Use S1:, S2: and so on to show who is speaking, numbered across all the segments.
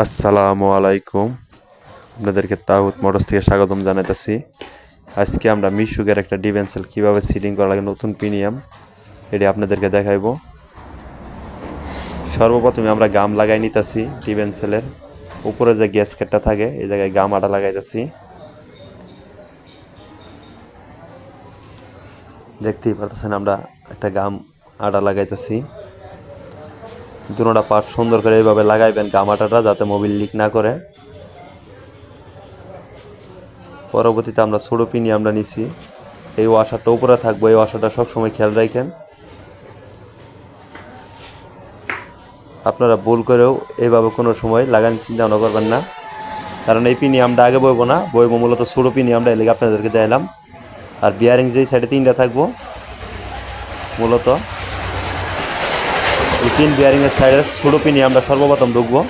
S1: আসসালামু আলাইকুম। আপনাদেরকে তাহুত মোটরস থেকে স্বাগতম জানাইতেছি। আজকে আমরা মিশুকের একটা ডিভেন্সেল কীভাবে সিলিং করা লাগে, নতুন প্রিমিয়াম এটি আপনাদেরকে দেখাইবো। সর্বপ্রথমে আমরা গাম লাগাই নিতেছি ডিভেন্সেলের উপরে যে গ্যাসকেটটা থাকে, এই জায়গায় গাম আটা লাগাইতেছি। দেখতেই পারতেছেন আমরা একটা গাম আটা লাগাইতেছি। দুটোটা পার্ট সুন্দর করে এইভাবে লাগাইবেন গামাটাটা যাতে মোবিল লিক না করে। পরবর্তীতে আমরা ছোটো পিনি আমরা নিছি। এই ওয়াশারটা উপরে থাকব, এই ওয়াশারটা সবসময় খেয়াল রাখেন। আপনারা ভুল করেও এইভাবে কোনো সময় লাগান, চিন্তা ভাবনা করবেন না। কারণ এই পিনি আমরা আগে বইবো না, বইবো মূলত ছোটো পিনি, আমরা এলে আপনাদেরকে দিলাম আর বিয়ারিং যেই সাইডে তিনটা থাকব, মূলত এই পিন বিয়ারিংয়ের সাইডের ছোটো পিনি আমরা সর্বপ্রথম ঢুকবো।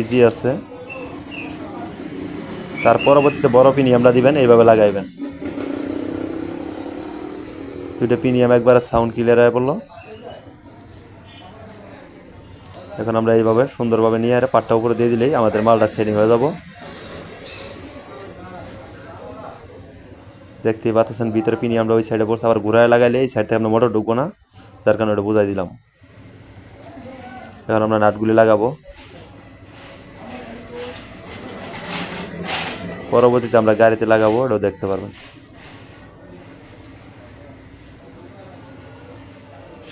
S1: ইজি আছে। তার পরবর্তীতে বড় পিনি আমরা দিবেন, এইভাবে লাগাইবেন। দুটো পিনিয়াম একবারে সাউন্ড ক্লিয়ার হয়ে পড়ল। এখন আমরা এইভাবে সুন্দরভাবে নিয়ে আর পাটটা উপরে দিয়ে দিলেই আমাদের মালটা সেটিং হয়ে যাব। দেখতেই পাচ্ছেন, ভিতরে পিনি আমরা ওই সাইডে পড়ছে, আবার ঘুরায় লাগাইলে এই সাইড থেকে আমরা মোটর ঢুকবো না, যার কারণে ওটা বুঝাই দিলাম। এখন আমরা নাটগুলি লাগাবো। পরবর্তীতে আমরা গাড়িতে লাগাবো, ওটাও দেখতে পারবেন।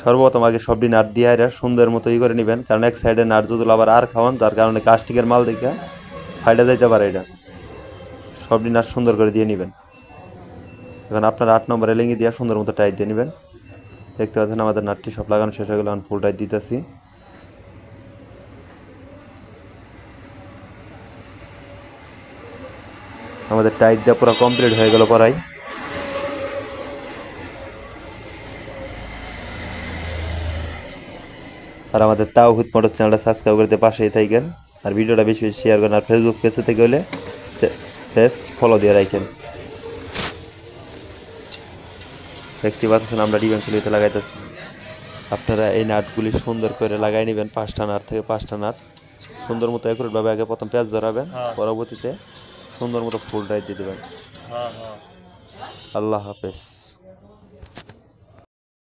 S1: সর্বপ্রথম আগে সবটি নাট দিয়ে আরে সুন্দর মতো ই করে নেবেন, কারণ এক সাইডে নাট যদি আবার আর খাওয়ান, তার কারণে কাস্টিকের মাল দেখে ফাইডা যাইতে পারে এটা। সবটি নাট সুন্দর করে দিয়ে নেবেন। এখন আপনার আট নম্বরে লেঙ্গি দিয়ে সুন্দর মতো টাইট দিয়ে নেবেন। দেখতে পাচ্ছেন আমাদের নাটটি সব লাগানো শেষ হয়ে গেল, এখন ফুল টাইট দিতেছি। আমাদের টাইট দেওয়া পুরো কমপ্লিট হয়ে গেল পড়াই আর আমাদের তাও হুত মোটর চ্যানেলটা সাবস্ক্রাইব করতে পাশেই থাকেন। আর ভিডিওটা বেশি বেশি শেয়ার করেন, আর ফেসবুক পেজে থেকে হলে ফেস ফলো দিয়ে রাখেন। দেখতে পাচ্ছেন আমরা ডিভেন্স লিতে লাগাইতেছি। আপনারা এই নাটগুলি সুন্দর করে লাগাই নেবেন পাঁচটা নাট থেকে পাঁচটা নাট। সুন্দর মতো ভাবে আগে প্রথম পেঁয়াজ ধরাবেন পরবর্তীতে সুন্দর মতো ফুল টাইট দিয়ে দেবেন। আল্লাহ হাফেজ।